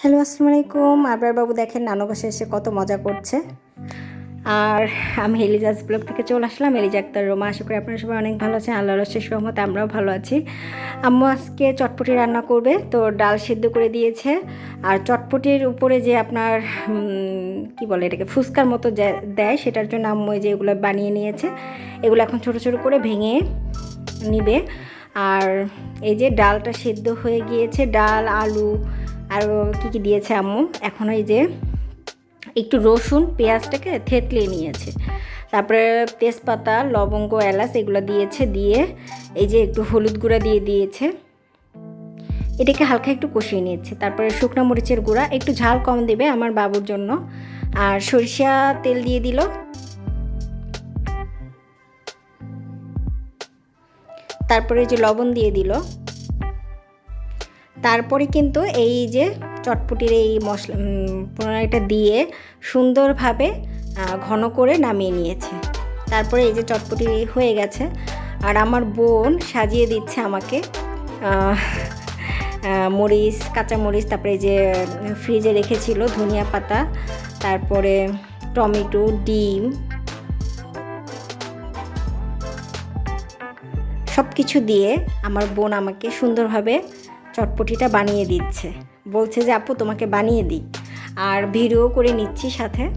Hello, আসসালামু আলাইকুম। আবরার বাবু দেখেন নানু বাসে এসে কত মজা করছে। আর আমি এলিজাস ব্লগ থেকে চলে আসলাম। এলিজা আক্তার, রোমা, আশা করি আপনারা সবাই অনেক ভালো আছেন। আল্লাহ রশেষ রহমতে আমরাও ভালো আছি। আম্মু আজকে চটপটি রান্না করবে। তো ডাল সিদ্ধ করে দিয়েছে। আর চটপটির উপরে যে আপনার কি বলে এটাকে, ফুচকার মতো দেয়, সেটার জন্য আম্মু যে এগুলো বানিয়ে নিয়েছে। এগুলো এখন ছোট ছোট করে ভেঙে নিবে। আর এই যে ডালটা সেদ্ধ হয়ে গিয়েছে, ডাল, আলু আর কী কী দিয়েছে আম্মু? এখন ওই যে একটু রসুন, পেঁয়াজটাকে থেতলিয়ে নিয়েছে। তারপরে তেজপাতা, লবঙ্গ, এলাচ এগুলো দিয়েছে, দিয়ে এই যে একটু হলুদ গুঁড়া দিয়ে দিয়েছে। এটাকে হালকা একটু কষিয়ে নিয়েছে। তারপরে শুকনো মরিচের গুঁড়া, একটু ঝাল কম দেবে আমার বাবুর জন্য। আর সরিষা তেল দিয়ে দিল। তারপরে যে লবণ দিয়ে দিল। তারপরে কিন্তু এই যে চটপটির এই মশলা প্রণালীটা দিয়ে সুন্দরভাবে ঘন করে নামিয়ে নিয়েছে। তারপরে এই যে চটপটি হয়ে গেছে। আর আমার বোন সাজিয়ে দিচ্ছে আমাকে মরিচ, কাঁচা মরিচ, তারপরে যে ফ্রিজে রেখেছিল ধনিয়া পাতা, তারপরে টমেটো, ডিম। সব কিছু দিয়ে আমার বোন আমাকে সুন্দরভাবে চটপটিটা বানিয়ে দিচ্ছে। বলছে যে, আপু, তোমাকে বানিয়ে দিই। আর ভিডিও করে নিচ্ছি সাথে।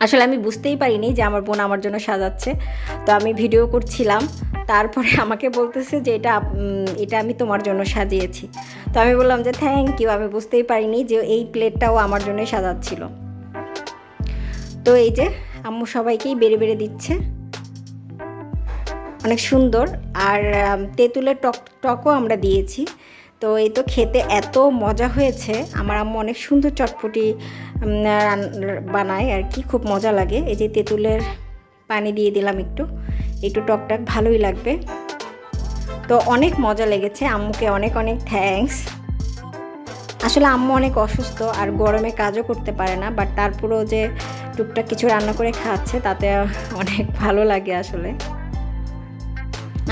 আসলে আমি বুঝতেই পারিনি যে আমার বোন আমার জন্য সাজাচ্ছে। তো আমি ভিডিও করছিলাম। তারপরে আমাকে বলতেছে যে, এটা এটা আমি তোমার জন্য সাজিয়েছি। তো আমি বললাম যে, থ্যাংক ইউ। আমি বুঝতেই পারিনি যে এই প্লেটটাও আমার জন্যই সাজাচ্ছিল। তো এই যে, আম্মু সবাইকেই বেড়ে বেড়ে দিচ্ছে। অনেক সুন্দর। আর তেঁতুলের টক, টকও আমরা দিয়েছি। তো এই তো খেতে এত মজা হয়েছে। আমার আম্মু অনেক সুন্দর চটপটি বানায় আর কি, খুব মজা লাগে। এই যে তেঁতুলের পানি দিয়ে দিলাম একটু একটু টকটাক ভালোই লাগবে। তো অনেক মজা লেগেছে আম্মুকে, অনেক অনেক থ্যাঙ্কস আসলে আম্মু অনেক অসুস্থ আর গরমে কাজও করতে পারে না বাট তারপরেও যে টুকটাক কিছু রান্না করে খাচ্ছে, তাতে অনেক ভালো লাগে আসলে।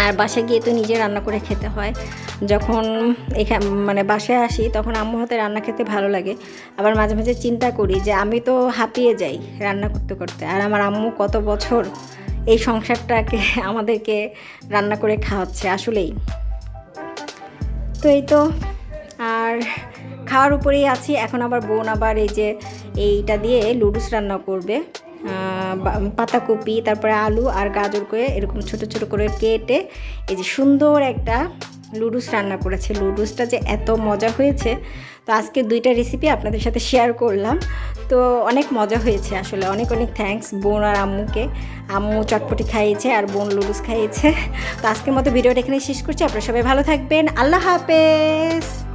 আর বাসায় গিয়ে তো নিজে রান্না করে খেতে হয়। যখন এখানে মানে বাসায় আসি তখন আম্মু হাতে রান্না খেতে ভালো লাগে। আবার মাঝে মাঝে চিন্তা করি যে আমি তো হাঁপিয়ে যাই রান্না করতে করতে। আর আমার আম্মু কত বছর এই সংসারটাকে আমাদেরকে রান্না করে খাওয়াচ্ছে আসলেই। তো এই তো, আর খাওয়ার উপরেই আছি। এখন আবার বোন আবার এই যে এইটা দিয়ে লুডুস রান্না করবে। পাতাকপি, তারপরে আলু আর গাজর করে এরকম ছোট ছোট করে কেটে এই যে সুন্দর একটা লুডুস রান্না করেছে। লুডুসটা যে এত মজা হয়েছে। তো আজকে দুইটা রেসিপি আপনাদের সাথে শেয়ার করলাম। তো অনেক মজা হয়েছে আসলে। অনেক অনেক থ্যাঙ্কস বোন আর আম্মুকে। আম্মু চটপটি খাইয়েছে আর বোন লুডুস খাইয়েছে। তো আজকের মতো ভিডিওটা এখানে শেষ করছি। আপনারা সবাই ভালো থাকবেন। আল্লাহ হাফেজ।